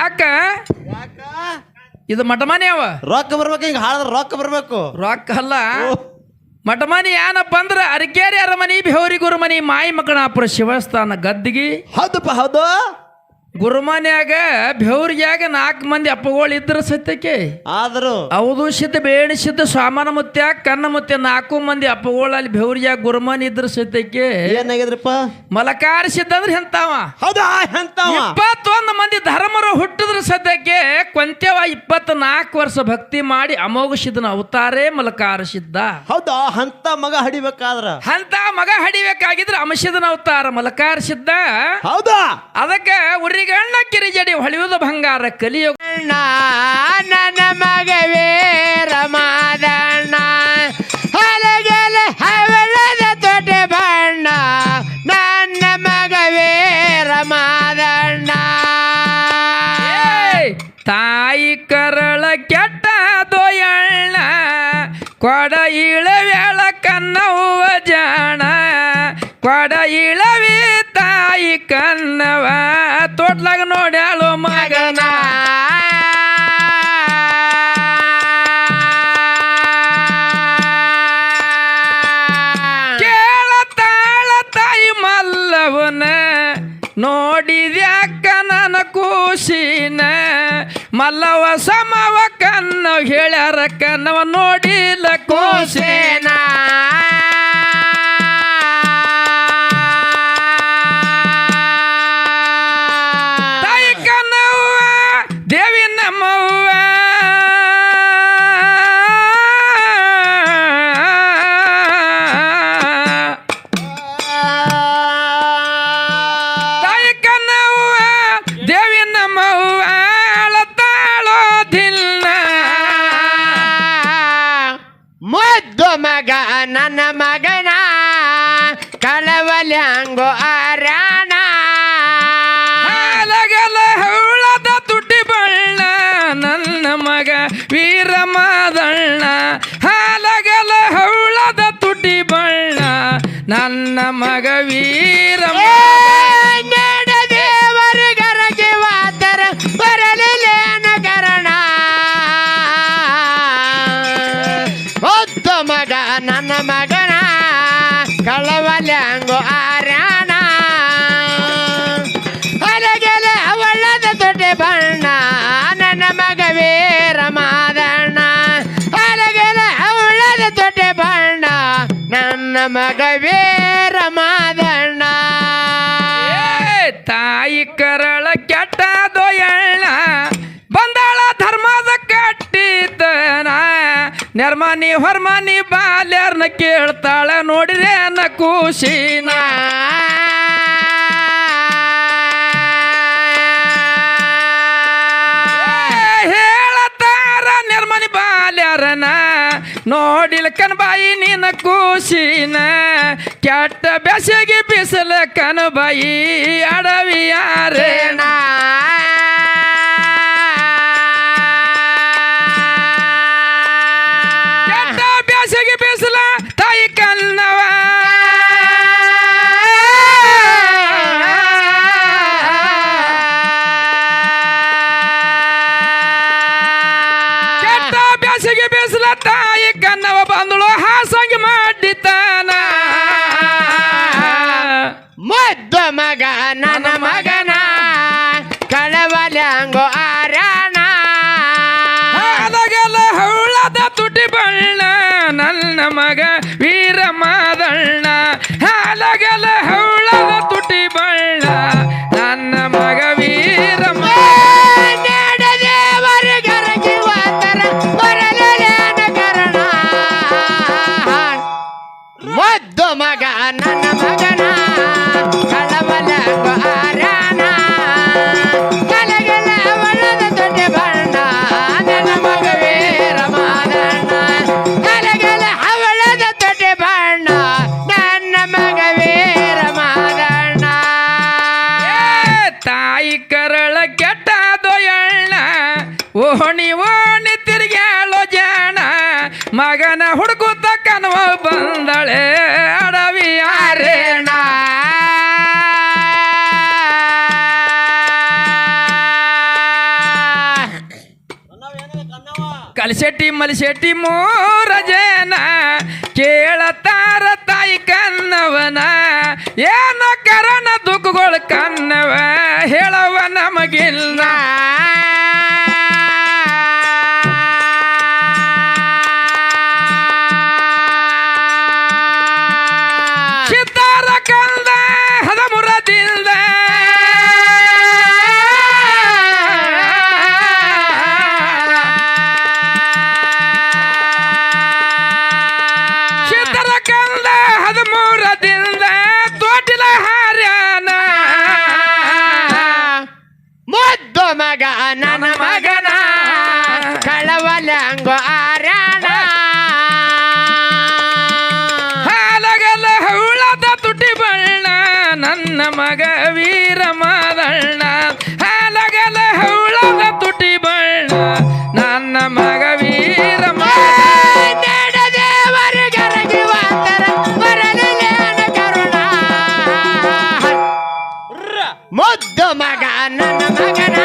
ಯಾಕ? ಇದು ಮಟಮಾನಿ ಅವ. ರೊಕ್ಕ ಬರ್ಬೇಕು ಹಿಂಗ ಹಾಳದ್ರ ರೊಕ್ಕ ಬರ್ಬೇಕು. ರೊಕ್ಕ ಅಲ್ಲ. ಮಟಮಾನಿ ಏನಪ್ಪ ಅಂದ್ರೆ ಅರಿಕೇರಿ ಅರಮನಿ ಬೆಹೋರಿ ಗುರುಮನಿ ಮಾಯಿ ಮಕಣಾಪುರ ಶಿವಸ್ಥಾನ ಗದ್ದಿಗಿ. ಹೌದಪ್ಪ ಹೌದು. ಗುರುಮನ್ಯಾಗ ಬೆವ್ರಿಯಾಗ ನಾಲ್ಕು ಮಂದಿ ಅಪ್ಪಗಳು ಇದ್ರ ಸತ್ಯಕ್ಕೆ. ಆದ್ರು ಹೌದು ಸಿದ್ಧ ಸಾಮಾನ ಮುತ್ಯ ಕನ್ನ ಮುತ್ಯ ನಾಲ್ಕು ಮಂದಿ ಅಪ್ಪಗಳು ಅಲ್ಲಿ ಬೆವ್ರಿಯಾಗ ಗುರುಮನ್ ಇದ್ರ ಸತ್ಯಕ್ಕೆ. ಏನಾಗಿದ್ರಪ್ಪ? ಮಲಕಾರ ಸಿದ್ಧ ಅಂದ್ರೆ ಎಂತಾವ ಹೌದಾ ಹೆಂತಾವ ಇಪ್ಪತ್ತೊಂದು ಮಂದಿ ಧರ್ಮರು ಹುಟ್ಟಿದ್ರ ಸದ್ಯಕ್ಕೆ ಇಪ್ಪತ್ನಾಲ್ಕು ವರ್ಷ ಭಕ್ತಿ ಮಾಡಿ ಅಮೋಘ ಸಿದ್ಧನ ಅವತಾರೇ ಮಲಕಾರ ಸಿದ್ಧ ಹೌದಾ? ಹಂತ ಮಗ ಹಡಿಬೇಕಾದ್ರ? ಹಂತ ಮಗ ಹಡಿಬೇಕಾಗಿದ್ರೆ ಅಮಶಿದನ ಅವತಾರ ಮಲಕಾರ ಸಿದ್ಧ ಹೌದಾ? ಅದಕ್ಕೆ ಉರಿಗಣ್ಣ ಕಿರಿಜಡಿ ಹೊಳೆಯುವುದು ಬಂಗಾರ ಕಲಿಯುಗ. ನನ್ನ ಮಗವೇ ಕರಳ ಕೆಟ್ಟ ದೊಯಣ್ಣ ಕೊಡ ಇಳವೇಳ ಕನ್ನವ್ವ ಜಾಣ ಕೊಡ ಇಳವಿ ತಾಯಿ ಕನ್ನವ ತೋಟ್ಲಾಗ ನೋಡ್ಯಾಳು ಮಗನ. ಕನ್ನ ಹೇಳ್ಯಾರ ಕನ್ನವ ನೋಡಿಲ್ಲ ಕೂಸಿನ. ಮಗ ನನ್ನ ಮಗನ ಕಳವಲ್ಯಾಂಗೋ ಆರಾಣ ಹಾಲಗಲ ಹೌಳದ ತುಟಿ ಬಳ್ಳ ನನ್ನ ಮಗ ವೀರ ಮಾದಣ್ಣ ಹಾಲಗಲ ಹೌಳದ ತುಟಿ ಬಳ್ಳ ನನ್ನ ಮಗ ವೀರ ಮುದ್ದು ಮಗ ನನ್ನ ಮಗನ ನೆರ್ಮನಿ ಹೊರ್ಮನಿ ಬಾಲ್ಯರ್ನ ಕೇಳ್ತಾಳ ನೋಡಿದೆ ಅನ್ನ ಖುಷಿನ ಹೇಳತಾರ ನಿರ್ಮನಿ ಬಾಲ್ಯರನ ನೋಡಿಲ್ಕನ್ ಕನ್ಬಾಯಿ ನಿನ್ನ ಖುಷಿನ ಕೆಟ್ಟ ಬೆಸಗಿ ಬಿಸಿಲ ಕನಬಾಯಿ ಅಡವಿಯಾರೇಣ ಕಲಿಸೆಟ್ಟಿ ಮಲಿಶೆಟ್ಟಿ ಮೂರ ಜನ. ಕೇಳತಾರ ತಾಯಿ ಕನ್ನವನ. ಏನ ಕರಣ ದುಃಖಗಳು ಕನ್ನವ. ಹೇಳವ ನಮಗಿಲ್ಲ. ನನ್ನ ಮಗನ ಕಳವಲಂಗು ಆರ್ಯಾಣ ಹಾಲಗಲ ಹೌಳದ ತುಟಿ ಬಣ್ಣ ನನ್ನ ಮಗ ವೀರ ಮಾದಣ್ಣ ಮುದ್ದು ಮಗ ನನ್ನ ಮಗನ.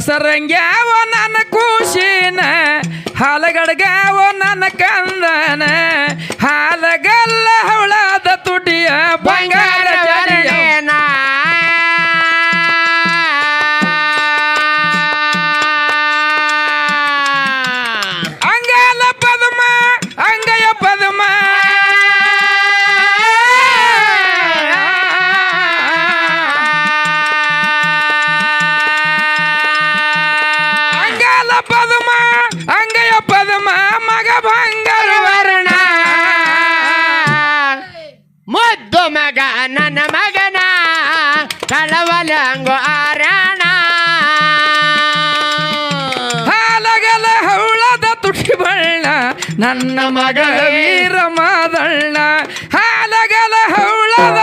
ಹಸರಂಗ್ಯಾವ ನನ್ನ ಖುಷಿನ ಹಾಲಗಡ್ಗಾವ ನನ್ನ ಕಂದನ ಮಗ ನನ್ನ ಮಗನ ಕಳವಲಂಗು ಆರಣ. ಹಾಲಗಲ ಹೌಳದ ತುಷಿ ಬಣ್ಣ ನನ್ನ ಮಗ ವೀರ ಮಾದಣ್ಣ ಹಾಲಗಲ ಹೌಳದ